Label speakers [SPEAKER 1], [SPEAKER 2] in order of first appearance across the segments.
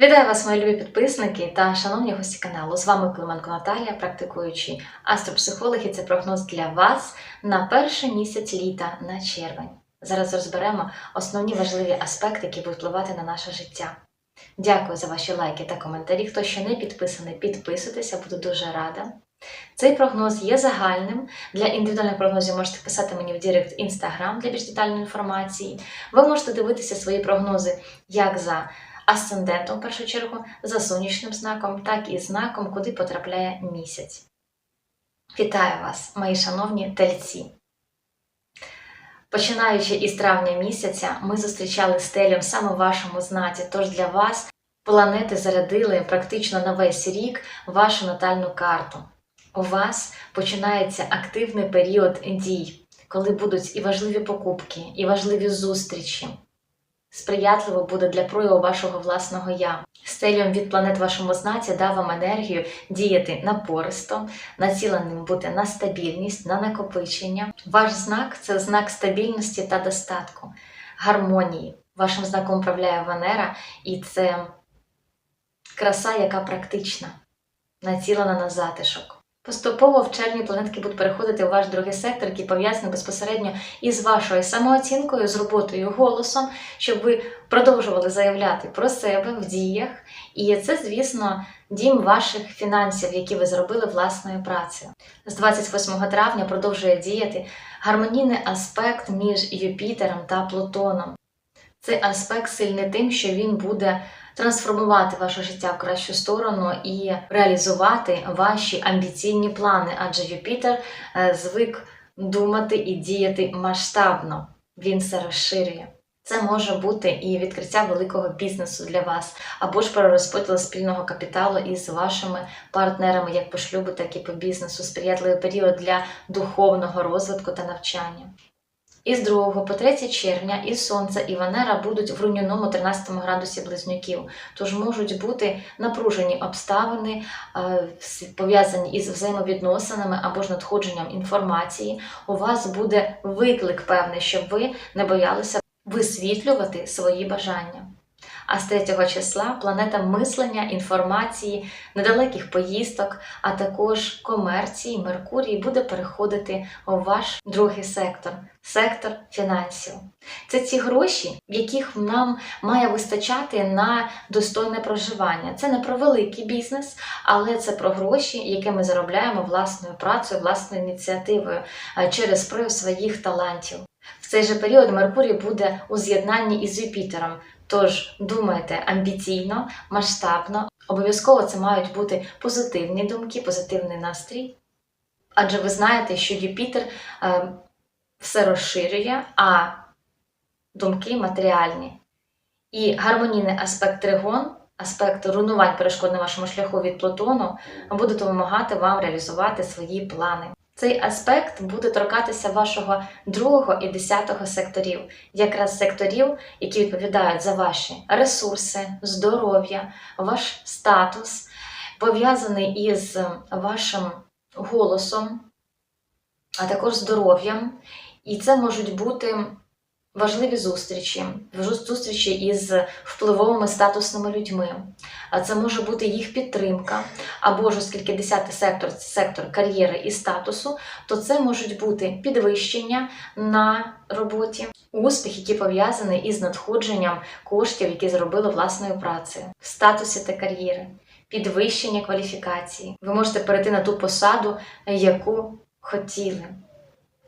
[SPEAKER 1] Вітаю вас, мої любі підписники та шановні гості каналу. З вами Клименко Наталія, практикуючий астропсихолог, і це прогноз для вас на перший місяць літа на червень. Зараз розберемо основні важливі аспекти, які будуть впливати на наше життя. Дякую за ваші лайки та коментарі. Хто ще не підписаний, підписуйтеся, буду дуже рада. Цей прогноз є загальним. Для індивідуальних прогнозів можете писати мені в Директ Instagram для більш детальної інформації. Ви можете дивитися свої прогнози як за асцендентом, в першу чергу, за сонячним знаком, так і знаком, куди потрапляє місяць. Вітаю вас, мої шановні тельці! Починаючи із травня місяця, ми зустрічали стелем саме в вашому знаці, тож для вас планети зарядили практично на весь рік вашу натальну карту. У вас починається активний період дій, коли будуть і важливі покупки, і важливі зустрічі. Сприятливо буде для прояву вашого власного я. Стеліум від планет вашому знаці дав вам енергію діяти напористо, націленим бути на стабільність, на накопичення. Ваш знак це знак стабільності та достатку, гармонії. Вашим знаком управляє Венера, і це краса, яка практична, націлена на затишок. Поступово в червні планетки будуть переходити у ваш другий сектор, який пов'язаний безпосередньо із вашою самооцінкою, з роботою голосом, щоб ви продовжували заявляти про себе в діях. І це, звісно, дім ваших фінансів, які ви зробили власною працею. З 28 травня продовжує діяти гармонійний аспект між Юпітером та Плутоном. Цей аспект сильний тим, що він буде трансформувати ваше життя в кращу сторону і реалізувати ваші амбіційні плани, адже Юпітер е, звик думати і діяти масштабно. Він все розширює. Це може бути і відкриття великого бізнесу для вас, або ж перерозподіл спільного капіталу із вашими партнерами, як по шлюбу, так і по бізнесу, сприятливий період для духовного розвитку та навчання. Із 2 по 3 червня і Сонце, і Венера будуть в руйнівному 13 градусі близнюків, тож можуть бути напружені обставини, е, пов'язані із взаємовідносинами або ж надходженням інформації. У вас буде виклик певний, щоб ви не боялися висвітлювати свої бажання. А з 3 числа планета мислення, інформації, недалеких поїздок, а також комерції, Меркурій буде переходити у ваш другий сектор сектор фінансів. Це ці гроші, яких нам має вистачати на достойне проживання. Це не про великий бізнес, але це про гроші, які ми заробляємо власною працею, власною ініціативою е, через прояв своїх талантів. В цей же період Меркурій буде у з'єднанні із Юпітером. Тож думайте амбіційно, масштабно, обов'язково це мають бути позитивні думки, позитивний настрій. Адже ви знаєте, що Юпітер е, все розширює, а думки матеріальні. І гармонійний аспект тригон, аспект руйнувань перешкод на вашому шляху від Плутону, буде допомагати вам реалізувати свої плани. Цей аспект буде торкатися вашого другого і десятого секторів, якраз секторів, які відповідають за ваші ресурси, здоров'я, ваш статус, пов'язаний із вашим голосом, а також здоров'ям. І це можуть бути важливі зустрічі, зустрічі із впливовими статусними людьми. Це може бути їх підтримка, або ж оскільки 10 сектор це сектор кар'єри і статусу, то це можуть бути підвищення на роботі, успіх, який пов'язаний із надходженням коштів, які зробили власною працею, в статусі та кар'єри, підвищення кваліфікації. Ви можете перейти на ту посаду, яку хотіли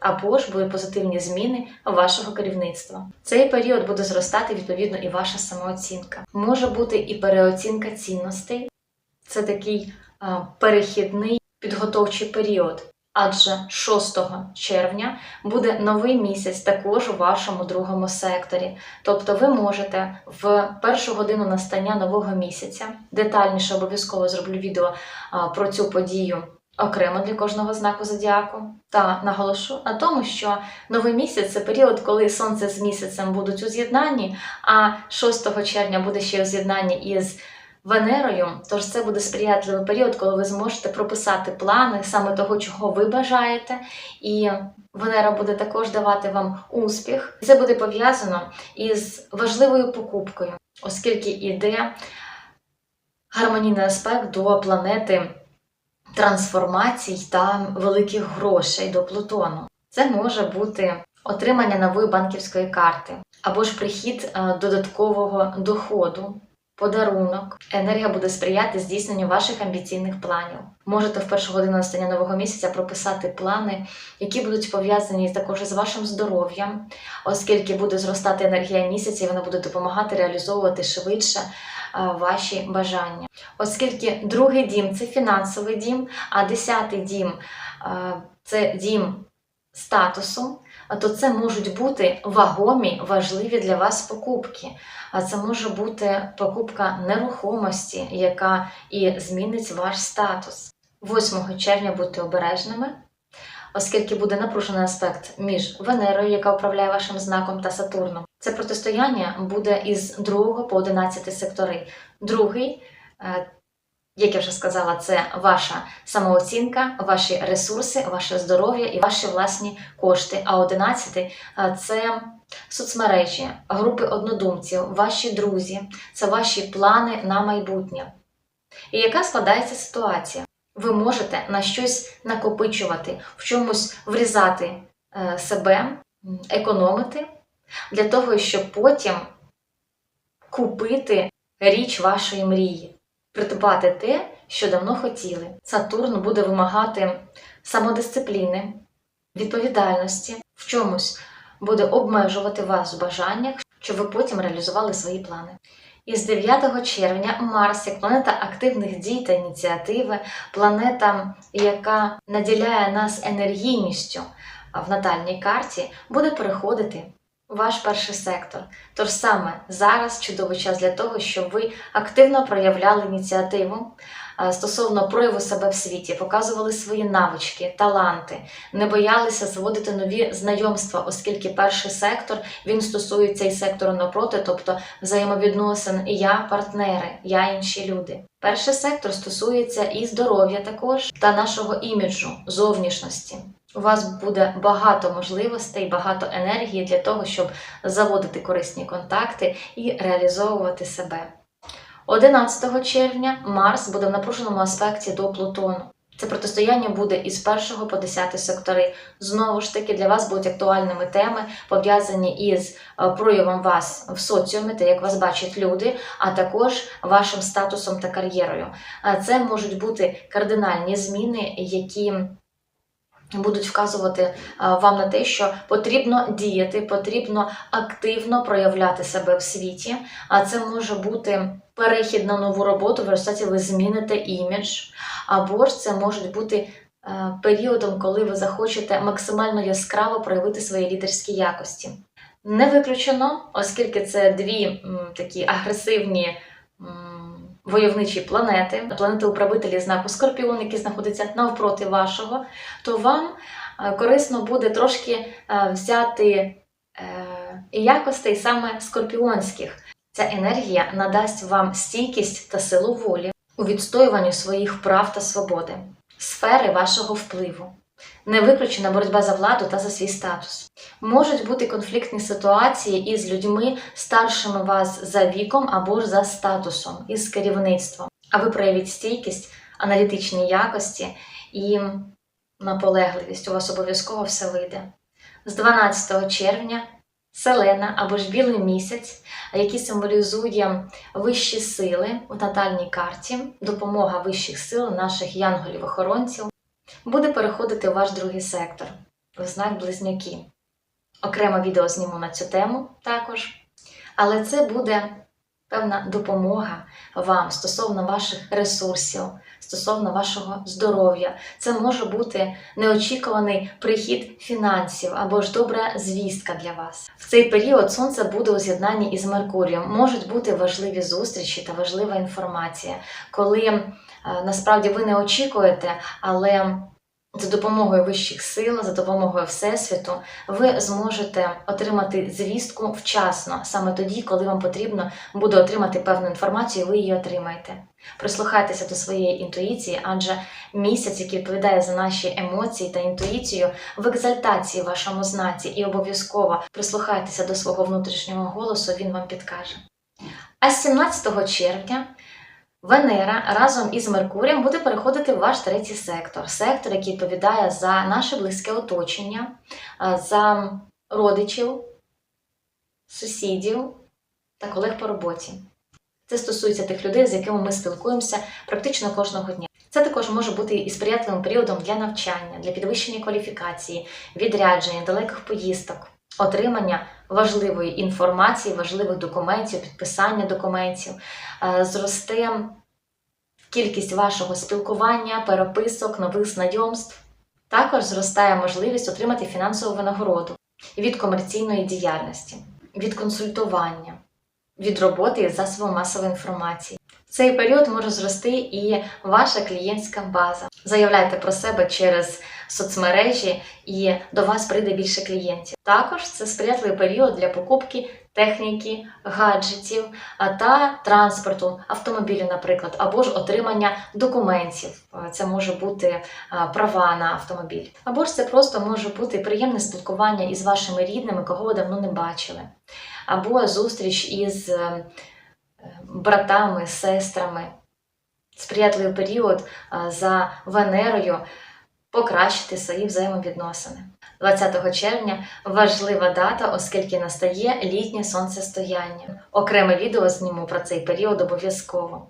[SPEAKER 1] або ж були позитивні зміни вашого керівництва. Цей період буде зростати відповідно і ваша самооцінка. Може бути і переоцінка цінностей, це такий перехідний підготовчий період. Адже 6 червня буде новий місяць також у вашому другому секторі. Тобто ви можете в першу годину настання нового місяця, детальніше обов'язково зроблю відео про цю подію окремо для кожного знаку зодіаку. Та наголошу на тому, що новий місяць це період, коли сонце з місяцем будуть у з'єднанні, а 6 червня буде ще у з'єднанні із Венерою. Тож це буде сприятливий період, коли ви зможете прописати плани саме того, чого ви бажаєте, і Венера буде також давати вам успіх. Це буде пов'язано із важливою покупкою, оскільки іде гармонійний аспект до планети трансформацій та великих грошей до Плутону. Це може бути отримання нової банківської карти або ж прихід е, додаткового доходу, подарунок. Енергія буде сприяти здійсненню ваших амбіційних планів. Можете в першу годину настання нового місяця прописати плани, які будуть пов'язані також з вашим здоров'ям, оскільки буде зростати енергія місяця, і вона буде допомагати реалізовувати швидше ваші бажання. Оскільки другий дім це фінансовий дім, а десятий дім це дім статусу, то це можуть бути вагомі, важливі для вас покупки. А це може бути покупка нерухомості, яка і змінить ваш статус. 8 червня будьте обережними, оскільки буде напружений аспект між Венерою, яка управляє вашим знаком, та Сатурном. Це протистояння буде із 2 по 11 сектори. Другий, е, як я вже сказала, це ваша самооцінка, ваші ресурси, ваше здоров'я і ваші власні кошти. А 11 е, це соцмережі, групи однодумців, ваші друзі, це ваші плани на майбутнє. І яка складається ситуація? Ви можете на щось накопичувати, в чомусь врізати е, себе, економити для того, щоб потім купити річ вашої мрії, придбати те, що давно хотіли. Сатурн буде вимагати самодисципліни, відповідальності, в чомусь буде обмежувати вас в бажаннях, щоб ви потім реалізували свої плани. І з 9 червня Марс, як планета активних дій та ініціативи, планета, яка наділяє нас енергійністю в натальній карті, буде переходити ваш перший сектор. Тож саме зараз чудовий час для того, щоб ви активно проявляли ініціативу стосовно прояву себе в світі, показували свої навички, таланти, не боялися зводити нові знайомства, оскільки перший сектор він стосується і сектору напроти, тобто взаємовідносин і я, партнери, я інші люди. Перший сектор стосується і здоров'я також та нашого іміджу, зовнішності. У вас буде багато можливостей, багато енергії для того, щоб заводити корисні контакти і реалізовувати себе. 11 червня Марс буде в напруженому аспекті до Плутону. Це протистояння буде із 1 по 10 сектори. Знову ж таки, для вас будуть актуальними теми, пов'язані із е, проявом вас в соціумі, та як вас бачать люди, а також вашим статусом та кар'єрою. Е, Це можуть бути кардинальні зміни, які будуть вказувати е, вам на те, що потрібно діяти, потрібно активно проявляти себе в світі. А це може бути перехід на нову роботу, в результаті ви зміните імідж, або ж це може бути е, періодом, коли ви захочете максимально яскраво проявити свої лідерські якості. Не виключено, оскільки це дві такі агресивні. м, Войовничі планети, планети управителі знаку Скорпіон, які знаходяться навпроти вашого, то вам е, корисно буде трошки е, взяти е, якостей саме скорпіонських. Ця енергія надасть вам стійкість та силу волі у відстоюванні своїх прав та свободи, сфери вашого впливу. Не виключена боротьба за владу та за свій статус. Можуть бути конфліктні ситуації із людьми, старшими вас за віком або ж за статусом, із керівництвом. А ви проявіть стійкість, аналітичні якості і наполегливість. У вас обов'язково все вийде. З 12 червня Селена або ж білий місяць, який символізує вищі сили у натальній карті, допомога вищих сил, наших янголів-охоронців, буде переходити у ваш другий сектор, в знак Близняки. Окремо відео зніму на цю тему також. Але це буде певна допомога вам стосовно ваших ресурсів, стосовно вашого здоров'я. Це може бути неочікуваний прихід фінансів або ж добра звістка для вас. В цей період сонце буде у з'єднанні із Меркурієм. Можуть бути важливі зустрічі та важлива інформація, коли е, насправді ви не очікуєте, але за допомогою вищих сил, за допомогою Всесвіту, ви зможете отримати звістку вчасно, саме тоді, коли вам потрібно буде отримати певну інформацію, ви її отримаєте. Прислухайтеся до своєї інтуїції, адже місяць, який відповідає за наші емоції та інтуїцію, в екзальтації вашому знаці, і обов'язково прислухайтеся до свого внутрішнього голосу, він вам підкаже. А з 17 червня Венера разом із Меркурієм буде переходити в ваш третій сектор, сектор, який відповідає за наше близьке оточення, е, за родичів, сусідів та колег по роботі. Це стосується тих людей, з якими ми спілкуємося практично кожного дня. Це також може бути і сприятливим періодом для навчання, для підвищення кваліфікації, відрядження, далеких поїздок, отримання важливої інформації, важливих документів, підписання документів, Е, зросте кількість вашого спілкування, переписок, нових знайомств. Також зростає можливість отримати фінансову винагороду від комерційної діяльності, від консультування, від роботи із засобом масової інформації. В цей період може зрости і ваша клієнтська база. Заявляйте про себе через соцмережі, і до вас прийде більше клієнтів. Також це сприятливий період для покупки техніки, гаджетів та транспорту, автомобілів, наприклад, або ж отримання документів. Це може бути права на автомобіль, або ж це просто може бути приємне спілкування із вашими рідними, кого ви давно не бачили, або зустріч із е, братами, сестрами. Сприятливий період за Венерою покращити свої взаємовідносини. 20 червня важлива дата, оскільки настає літнє сонцестояння. Окреме відео зніму про цей період обов'язково.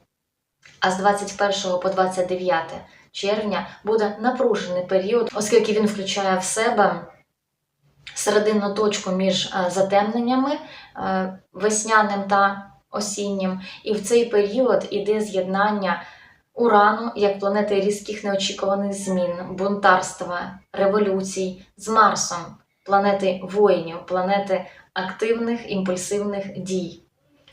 [SPEAKER 1] А з 21 по 29 червня буде напружений період, оскільки він включає в себе серединну точку між е, затемненнями е, весняним та осіннім. І в цей період іде з'єднання Урану як планети різких неочікуваних змін, бунтарства, революцій з Марсом, планети воїнів, планети активних імпульсивних дій.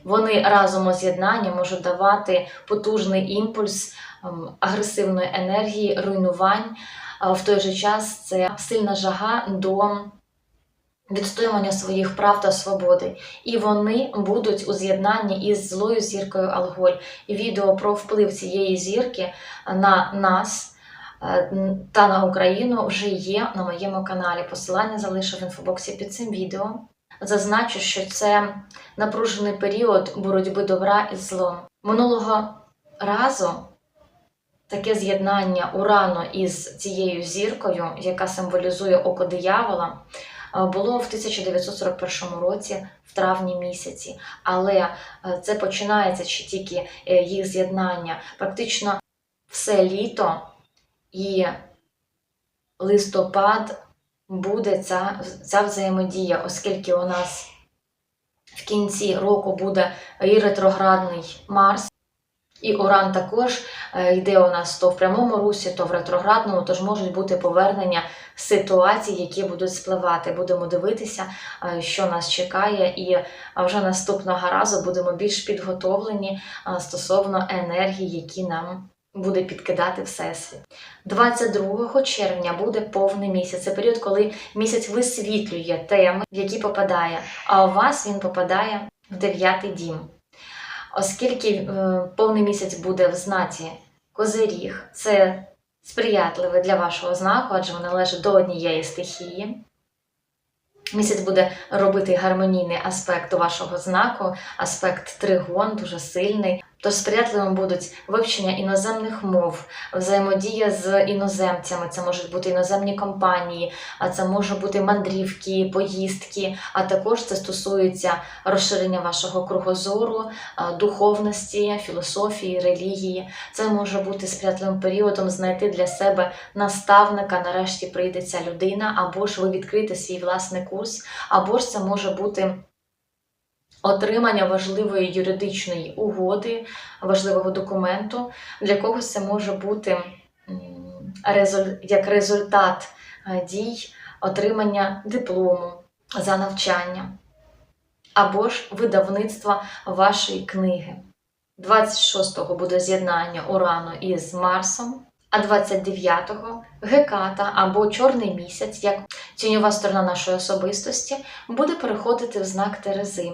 [SPEAKER 1] Вони разом у з'єднанні можуть давати потужний імпульс ем, агресивної енергії, руйнувань. В той же час це сильна жага до відстоювання своїх прав та свободи. І вони будуть у з'єднанні із злою зіркою Алголь. І відео про вплив цієї зірки на нас е, та на Україну вже є на моєму каналі. Посилання залишу в інфобоксі під цим відео. Зазначу, що це напружений період боротьби добра із злом. Минулого разу таке з'єднання урану із цією зіркою, яка символізує око диявола, було в 1941 році, в травні місяці. Але е, це починається чи тільки е, їх з'єднання. Практично все літо і листопад буде ця, ця взаємодія, оскільки у нас в кінці року буде і ретроградний Марс. І Уран також е, йде у нас то в прямому русі, то в ретроградному, тож можуть бути повернення ситуацій, які будуть спливати. Будемо дивитися, е, що нас чекає, і е, вже наступного разу будемо більш підготовлені стосовно енергії, які нам буде підкидати Всесвіт. 22 червня буде повний місяць. Це період, коли місяць висвітлює теми, в які попадає, а у вас він попадає в дев'ятий дім. Оскільки е, повний місяць буде в знаці Козиріг, це сприятливе для вашого знаку, адже воно належить до однієї стихії. Місяць буде робити гармонійний аспект вашого знаку, аспект тригон, дуже сильний. Тож сприятливим будуть вивчення іноземних мов, взаємодія з іноземцями. Це можуть бути іноземні компанії, а це можуть бути мандрівки, поїздки. А також це стосується розширення вашого кругозору, духовності, філософії, релігії. Це може бути сприятливим періодом знайти для себе наставника. Нарешті прийде ця людина, або ж ви відкрите свій власний курс, або ж це може бути. Отримання важливої юридичної угоди, важливого документу. Для когось це може бути як результат е, дій отримання диплому за навчання, або ж видавництва вашої книги. 26-го буде з'єднання Урану із Марсом, а 29-го Геката або Чорний місяць, як тіньова сторона нашої особистості, буде переходити в знак Терези.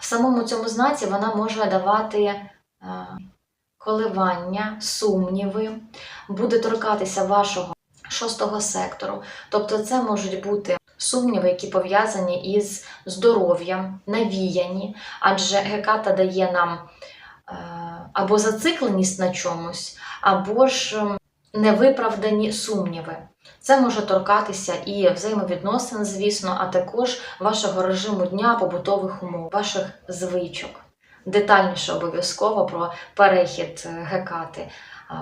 [SPEAKER 1] В самому цьому знаці вона може давати е, коливання, сумніви, буде торкатися вашого шостого сектору. Тобто, це можуть бути сумніви, які пов'язані із здоров'ям, навіяні, адже Геката дає нам е, або зацикленість на чомусь, або ж невиправдані сумніви. Це може торкатися і взаємовідносин, звісно, а також вашого режиму дня, побутових умов, ваших звичок. Детальніше обов'язково про перехід Гекати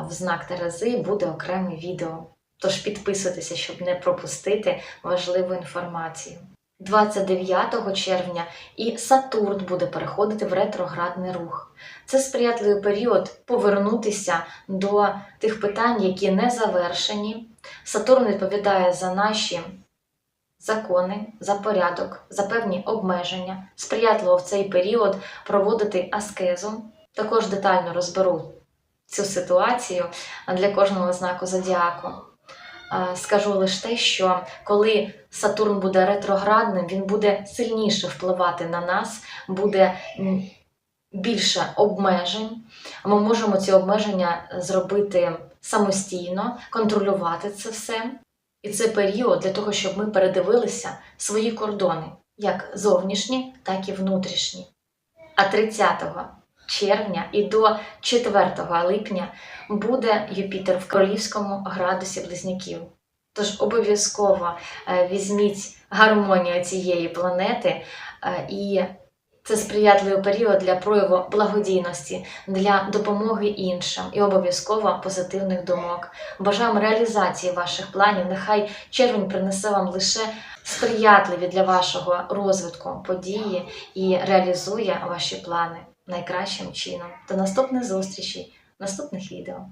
[SPEAKER 1] в знак Терези буде окреме відео. Тож підписуйтеся, щоб не пропустити важливу інформацію. 29 червня і Сатурн буде переходити в ретроградний рух. Це сприятливий період повернутися до тих питань, які не завершені. Сатурн відповідає за наші закони, за порядок, за певні обмеження. Сприятливо в цей період проводити аскезу. Також детально розберу цю ситуацію для кожного знаку зодіаку. Е, Скажу лише те, що коли Сатурн буде ретроградним, він буде сильніше впливати на нас, буде більше обмежень. Ми можемо ці обмеження зробити самостійно, контролювати це все. І це період для того, щоб ми передивилися свої кордони, як зовнішні, так і внутрішні. А 30 червня і до 4 липня буде Юпітер в королівському градусі близнюків. Тож обов'язково е, візьміть гармонію цієї планети, е, і це сприятливий період для прояву благодійності, для допомоги іншим і обов'язково позитивних думок. Бажаємо реалізації ваших планів. Нехай червень принесе вам лише сприятливі для вашого розвитку події і реалізує ваші плани найкращим чином. До наступних зустрічей, наступних відео.